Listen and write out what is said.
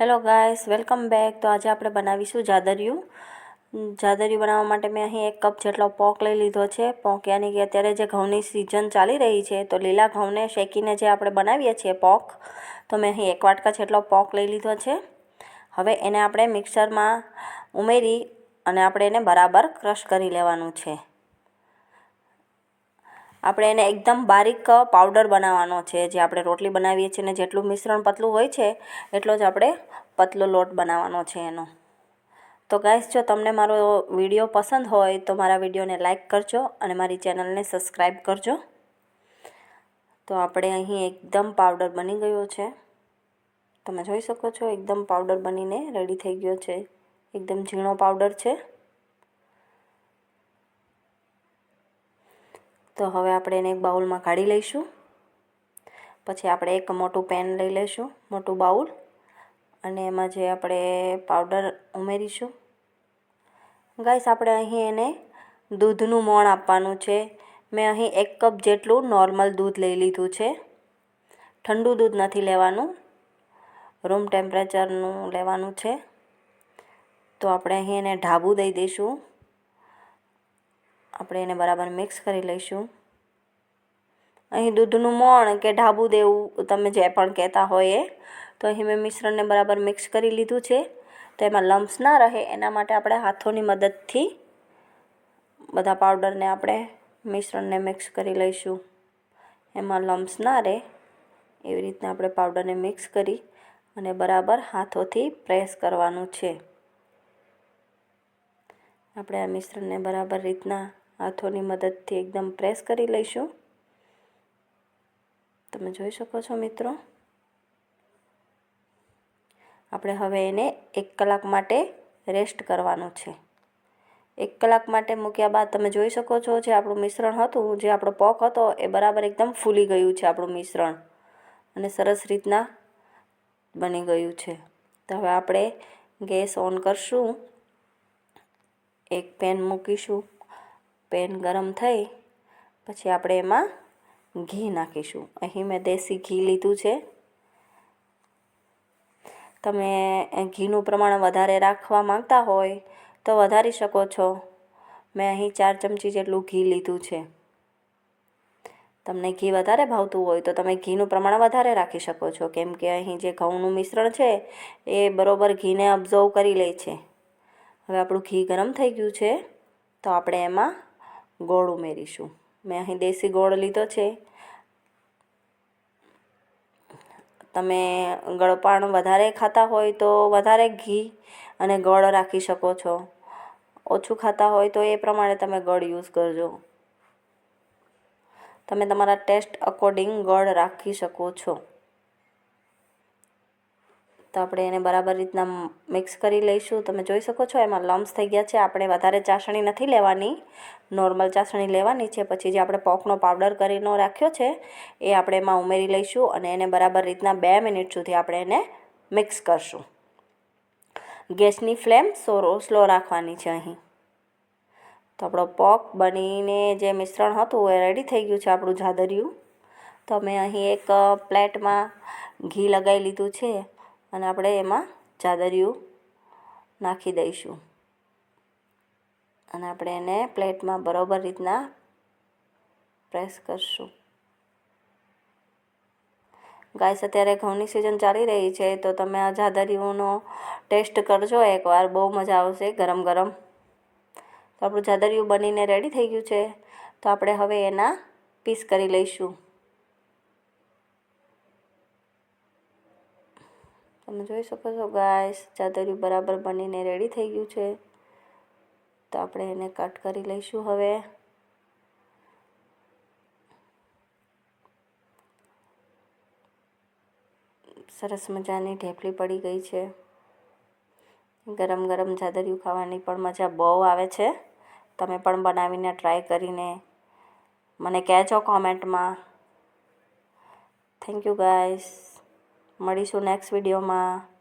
Hello guys welcome back તો આજે આપણે બનાવીશું જાદરિયું. જાદરિયું બનાવવા માટે મેં અહીં એક કપ જેટલો પોંક લઈ લીધો છે. પોંક યાની કે અત્યારે જે ઘઉંની સિઝન ચાલી રહી છે, તો લીલા ઘઉંને શેકીને જે આપણે બનાવીએ છીએ પોંક, તો મેં અહીં એક વાટકા જેટલો પોંક લઈ લીધો છે. હવે એને આપણે મિક્સરમાં ઉમેરી અને આપણે એને બરાબર ક્રશ કરી લેવાનું છે. આપણે એને એકદમ બારીક પાવડર બનાવવાનો છે. જે આપણે રોટલી બનાવીએ છીએ ને જેટલું મિશ્રણ પતલું હોય છે, એટલો જ આપણે પતલો લોટ બનાવવાનો છે એનો. તો ગાઈસ જો તમને મારો વીડિયો પસંદ હોય, તો મારા વિડીયોને લાઇક કરજો અને મારી ચેનલને સબસ્ક્રાઈબ કરજો. તો આપણે અહીં એકદમ પાવડર બની ગયો છે. તમે જોઈ શકો છો, એકદમ પાવડર બનીને રેડી થઈ ગયો છે. એકદમ ઝીણો પાવડર છે. તો હવે આપણે એને એક બાઉલમાં કાઢી લઈશું. પછી આપણે એક મોટું પેન લઈ લઈશું, મોટું બાઉલ. અને એમાં જે આપણે પાવડર ઉમેરીશું. ગાઈસ, આપણે અહીં એને દૂધનું મોણ આપવાનું છે. મેં અહીં એક કપ જેટલું નોર્મલ દૂધ લઈ લીધું છે. ઠંડુ દૂધ નથી લેવાનું. રૂમ ટેમ્પરેચરનું લેવાનું છે. તો આપણે અહીં એને ઢાબું દઈ દઈશું. આપણે એને બરાબર મિક્સ કરી લઈશું. અહીં દૂધનું મોણ કે ઢાબું દેવું તમે જે પણ કહેતા હોય એ, તો અહીં મેં મિશ્રણને બરાબર મિક્સ કરી લીધું છે. તો એમાં લમ્સ ના રહે, એના માટે આપણે હાથોની મદદથી બધા પાવડરને આપણે મિશ્રણને મિક્સ કરી લઈશું. એમાં લમ્સ ના રહે, એવી રીતના આપણે પાવડરને મિક્સ કરી અને બરાબર હાથોથી પ્રેસ કરવાનું છે. આપણે આ મિશ્રણને બરાબર રીતના હાથોની મદદથી એકદમ પ્રેસ કરી લઈશું. તમે જોઈ શકો છો મિત્રો. આપણે હવે એને એક કલાક માટે રેસ્ટ કરવાનું છે. એક કલાક માટે મૂક્યા બાદ તમે જોઈ શકો છો જે આપણું મિશ્રણ હતું, જે આપણો પોક હતો, એ બરાબર એકદમ ફૂલી ગયું છે આપણું મિશ્રણ. અને સરસ રીતના બની ગયું છે. તો હવે આપણે ગેસ ઓન કરશું. એક પેન મૂકીશું. પેન ગરમ થઈ, પછી આપણે એમાં ઘી નાખીશું. અહીં મેં દેશી ઘી લીધું છે. તમે ઘીનું પ્રમાણ વધારે રાખવા માંગતા હોય તો વધારી શકો છો. મેં અહીં ચાર ચમચી જેટલું ઘી લીધું છે. તમને ઘી વધારે ભાવતું હોય તો તમે ઘીનું પ્રમાણ વધારે રાખી શકો છો. કેમ કે અહીં જે ઘઉંનું મિશ્રણ છે, એ બરોબર ઘીને અબ્ઝર્વ કરી લે છે. હવે આપણું ઘી ગરમ થઈ ગયું છે, તો આપણે એમાં ગોળ ઉમેરીશું. મેં અહીં દેશી ગોળ લીધો છે. તમે ગળપાણ વધારે ખાતા હોય તો વધારે ઘી અને ગળ રાખી શકો છો. ઓછું ખાતા હોય તો એ પ્રમાણે તમે ગળ યુઝ કરજો. તમે તમારા ટેસ્ટ અકોર્ડિંગ ગળ રાખી શકો છો. તો આપણે એને બરાબર રીતના મિક્સ કરી લઈશું. તમે જોઈ શકો છો એમાં લમ્સ થઈ ગયા છે. આપણે વધારે ચાસણી નથી લેવાની. નોર્મલ ચાસણી લેવાની છે. પછી જે આપણે પોકનો પાવડર કરીને રાખ્યો છે, એ આપણે એમાં ઉમેરી લઈશું અને એને બરાબર રીતના બે મિનિટ સુધી આપણે એને મિક્સ કરશું. ગેસની ફ્લેમ સોરો સ્લો રાખવાની છે અહીં. તો આપણો પોક બનીને જે મિશ્રણ હતું એ રેડી થઈ ગયું છે આપણું જાદરિયું. તો મેં અહીં એક પ્લેટમાં ઘી લગાવી લીધું છે. અને આપણે એમાં ચાદરિયું નાખી દઈશું. અને આપણે એને પ્લેટમાં બરોબર રીતના પ્રેસ કરશું. ગાઈસ, અત્યારે ઘઉંની સિઝન ચાલી રહી છે, તો તમે આ જાદરિયુંનો ટેસ્ટ કરજો એકવાર. બહુ મજા આવશે, ગરમ ગરમ. તો આપણું જાદરિયું બનીને રેડી થઈ ગયું છે. તો આપણે હવે એના પીસ કરી લઈશું. તમે જોઈ શકો છો ગાઈસ ચાદરિયું બરાબર બનીને રેડી થઈ ગયું છે. તો આપણે એને કટ કરી લઈશું હવે. સરસ મજાની ઢેફલી પડી ગઈ છે. ગરમ ગરમ ચાદરિયું ખાવાની પણ મજા બહુ આવે છે. તમે પણ બનાવીને ટ્રાય કરીને મને કહેજો કોમેન્ટમાં થેન્ક યુ ગાઈસ મળીશું નેક્સ્ટ વિડીયોમાં